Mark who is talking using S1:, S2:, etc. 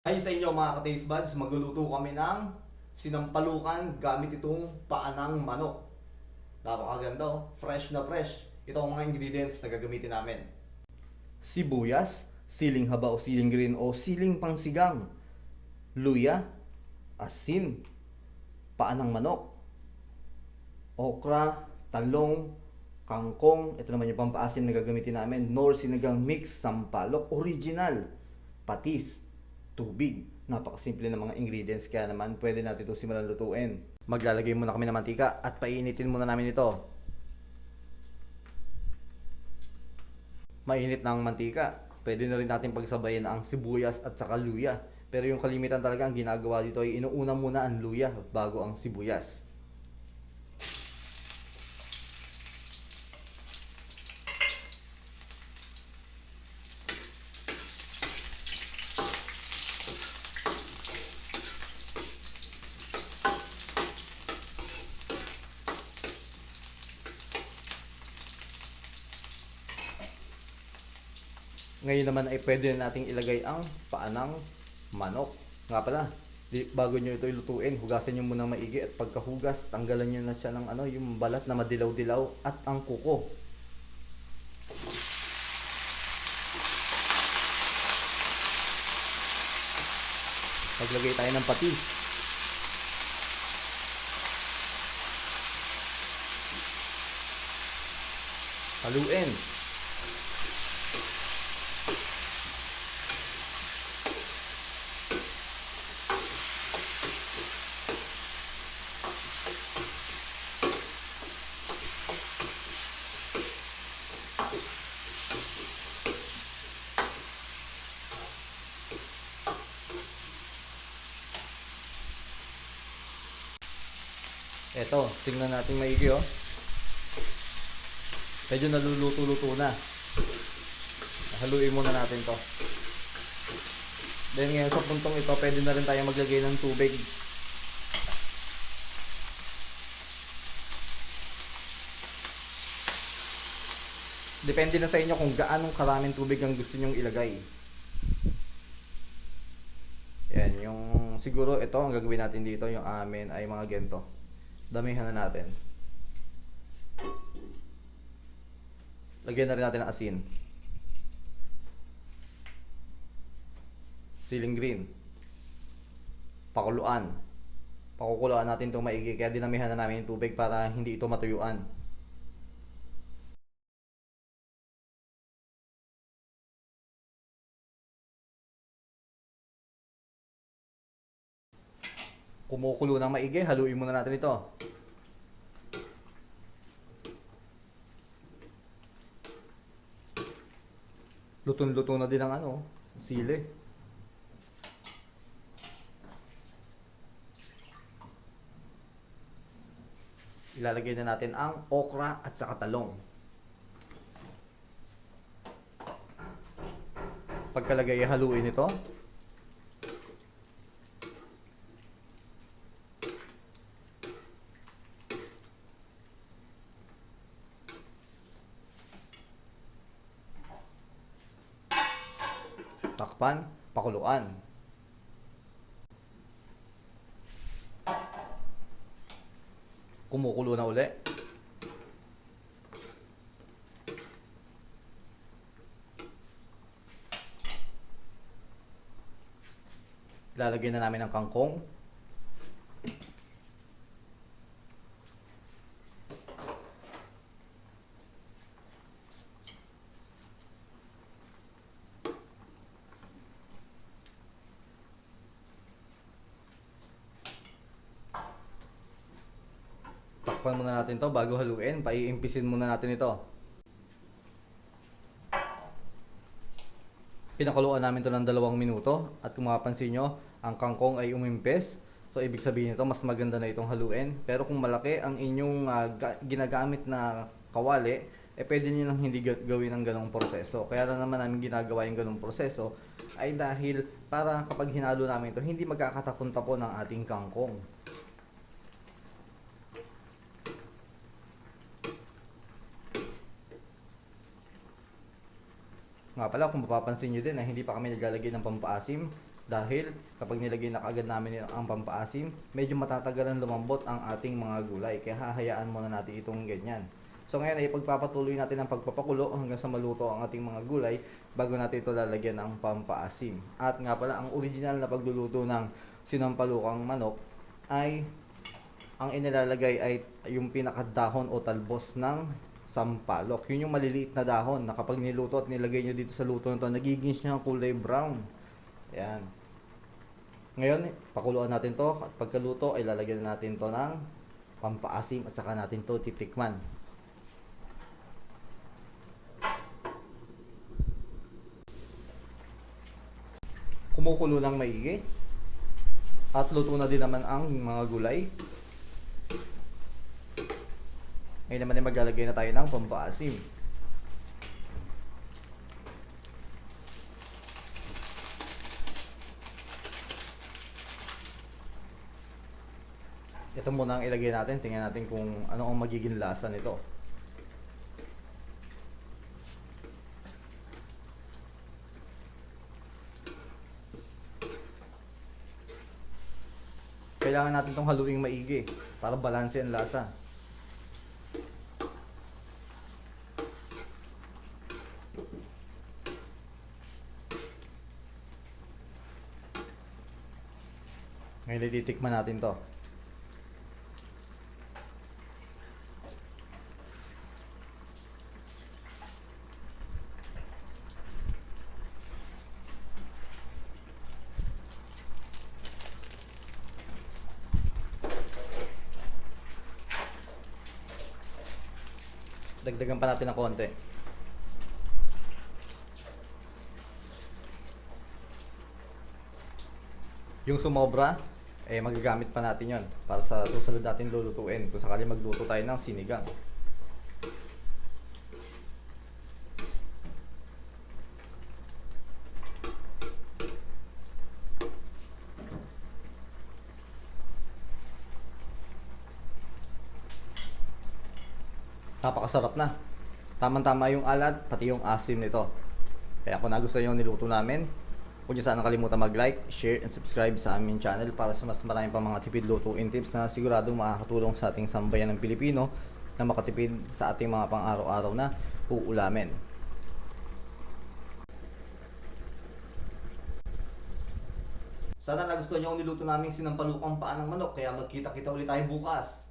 S1: Ay sa inyo mga ka-taste buds, magluluto kami ng sinampalukan gamit itong paanang manok. Napakaganda oh, fresh na fresh. Ito ang mga ingredients na gagamitin namin. Sibuyas, siling haba o siling green o siling pangsigang, luya, asin, paanang manok, okra, talong, kangkong, ito naman yung pampaasim na gagamitin namin, nor sinigang mix, sampalok, original, patis, tubig. Napakasimple ng mga ingredients kaya naman pwede natin ito simulan lutuin. Maglalagay muna kami ng mantika at painitin muna namin ito. Mainit ng mantika. Pwede na rin natin pagsabayin ang sibuyas at saka luya. Pero yung kalimitan talaga ang ginagawa dito ay inuuna muna ang luya bago ang sibuyas. Ngayon naman ay pwede na nating ilagay ang paanang manok. Nga pala, bago nyo ito ilutuin, hugasan nyo muna maigi at pagkahugas, tanggalan nyo na siya ng ano, yung balat na madilaw-dilaw at ang kuko. Maglagay tayo ng patis. Haluin. Eto, tingnan natin maigi oh. Medyo naluluto-luto na. Haluin muna natin to. Then ngayon sa puntong ito, pwede na rin tayo maglagay ng tubig. Depende na sa inyo kung gaanong karaming tubig ang gusto nyong ilagay. Yan, yung siguro ito ang gagawin natin dito, yung amin ay mga gento. Damihan na natin. Lagyan na rin natin ng asin. Siling green. Pakuluan. Pakukuluan natin itong maigi kaya dinamihan na namin yung tubig para hindi ito matuyuan. Kumukulo ng maigi, haluin muna natin ito. Lutong-luto na din ang ano, sili. Ilalagay na natin ang okra at saka talong. Pagkalagay, haluin ito. Takpan, pakuluan. Kumukulo na uli. Lalagyan na namin ng kangkong. Takpan muna natin to bago haluin. Paiimpisin muna natin ito. Pinakuluan namin to ng dalawang minuto at kung mapapansin nyo, ang kangkong ay umimpis. So ibig sabihin nito mas maganda na itong haluin. Pero kung malaki ang inyong ga- ginagamit na kawali, eh pwede nyo nang hindi ga- gawin ang ganong proseso. Kaya lang naman namin ginagawa yung ganong proseso ay dahil para kapag hinalo namin ito, hindi magkakatapon-tapon ang ating kangkong. Nga pala, kung mapapansin nyo din na hindi pa kami naglalagay ng pampaasim, Dahil kapag nilagay na kagad namin ang pampaasim, medyo matatagalan lumambot ang ating mga gulay. Kaya hahayaan muna natin itong ganyan. So ngayon ay pagpapatuloy natin ang pagpapakulo hanggang sa maluto ang ating mga gulay bago natin ito lalagyan ng pampaasim. At nga pala, ang original na pagluluto ng sinampalukang manok ay ang inilalagay ay yung pinakadahon o talbos ng sampalok. Yun yung maliliit na dahon na kapag niluto at nilagay nyo dito sa luto na to, nagiging siya kulay brown. Ayan. Ngayon, pakuluan natin to at pagkaluto ay lalagyan na natin to ng pampaasim at saka natin to titikman. Kumukulo ng maigi. At luto na din naman ang mga gulay. Ngayon naman ay maglalagay na tayo ng pampaasim. Ito muna ang ilagay natin. Tingnan natin kung ano ang magiging lasa nito. Kailangan natin itong haluing maigi para balanse ang lasa. Ngayon titikman natin to. Dagdagan pa natin ng konti. Yung sumobra, eh magagamit pa natin yon para sa susunod natin lulutuin kung sakali magluto tayo ng sinigang. Napakasarap na. Tamang-tama yung alat, pati yung asim nito. Kaya kung nagustuhan yung niluto namin, huwag niyo sana kalimutan mag-like, share, and subscribe sa aming channel para sa mas marami pa mga tipid lutuin tips na siguradong makakatulong sa ating sambayan ng Pilipino na makatipid sa ating mga pang-araw-araw na uulamin. Sana nagustuhan niyo ang niluto naming sinampalukang paa ng manok kaya magkita-kita ulit tayo bukas.